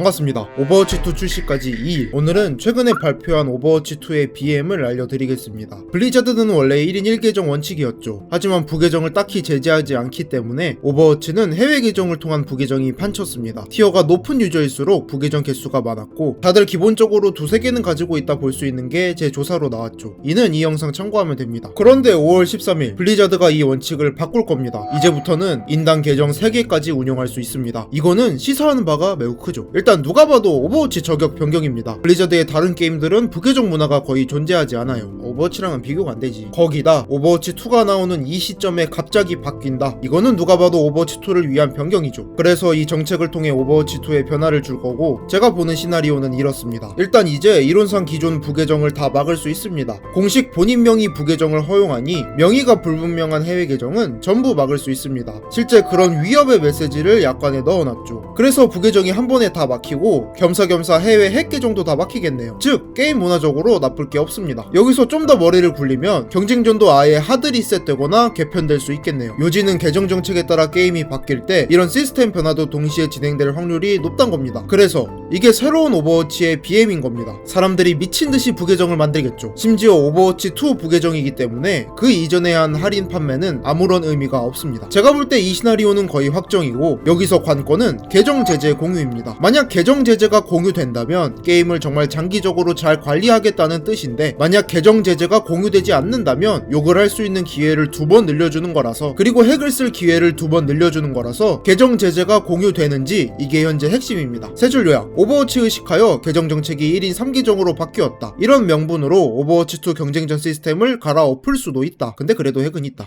반갑습니다. 오버워치2 출시까지 2일. 오늘은 최근에 발표한 오버워치2의 BM을 알려드리겠습니다. 블리자드는 원래 1인 1계정 원칙이었죠. 하지만 부계정을 딱히 제재하지 않기 때문에 오버워치는 해외 계정을 통한 부계정이 판쳤습니다. 티어가 높은 유저일수록 부계정 개수가 많았고 다들 기본적으로 두세 개는 가지고 있다 볼 수 있는 게 제 조사로 나왔죠. 이는 이 영상 참고하면 됩니다. 그런데 5월 13일 블리자드가 이 원칙을 바꿀 겁니다. 이제부터는 인당 계정 3개까지 운영할 수 있습니다. 이거는 시사하는 바가 매우 크죠. 일단 누가 봐도 오버워치 저격 변경입니다. 블리자드의 다른 게임들은 부계정 문화가 거의 존재하지 않아요. 오버워치랑은 비교가 안 되지. 거기다 오버워치 2가 나오는 이 시점에 갑자기 바뀐다. 이거는 누가 봐도 오버워치 2를 위한 변경이죠. 그래서 이 정책을 통해 오버워치 2에 변화를 줄 거고 제가 보는 시나리오는 이렇습니다. 일단 이제 이론상 기존 부계정을 다 막을 수 있습니다. 공식 본인 명의 부계정을 허용하니 명의가 불분명한 해외 계정은 전부 막을 수 있습니다. 실제 그런 위협의 메시지를 약관에 넣어놨죠. 그래서 부계정이 한 번에 다 막히고 겸사겸사 해외 핵 계 정도 다 막히겠네요. 즉 게임 문화적으로 나쁠 게 없습니다. 여기서 좀 더 머리를 굴리면 경쟁전도 아예 하드 리셋되거나 개편될 수 있겠네요. 요지는 계정 정책에 따라 게임이 바뀔 때 이런 시스템 변화도 동시에 진행될 확률이 높단 겁니다. 그래서 이게 새로운 오버워치의 BM인 겁니다. 사람들이 미친 듯이 부계정을 만들겠죠. 심지어 오버워치 2 부계정이기 때문에 그 이전에 한 할인 판매는 아무런 의미가 없습니다. 제가 볼 때 이 시나리오는 거의 확정이고 여기서 관건은 계정 제재 공유입니다. 만약 계정 제재가 공유된다면 게임을 정말 장기적으로 잘 관리하겠다는 뜻인데 만약 계정 제재가 공유되지 않는다면 욕을 할 수 있는 기회를 두 번 늘려주는 거라서 그리고 핵을 쓸 기회를 두 번 늘려주는 거라서 계정 제재가 공유되는지 이게 현재 핵심입니다. 세 줄 요약 오버워치 의식하여 계정 정책이 1인 3기정으로 바뀌었다. 이런 명분으로 오버워치 2 경쟁전 시스템을 갈아엎을 수도 있다. 근데 그래도 핵은 있다.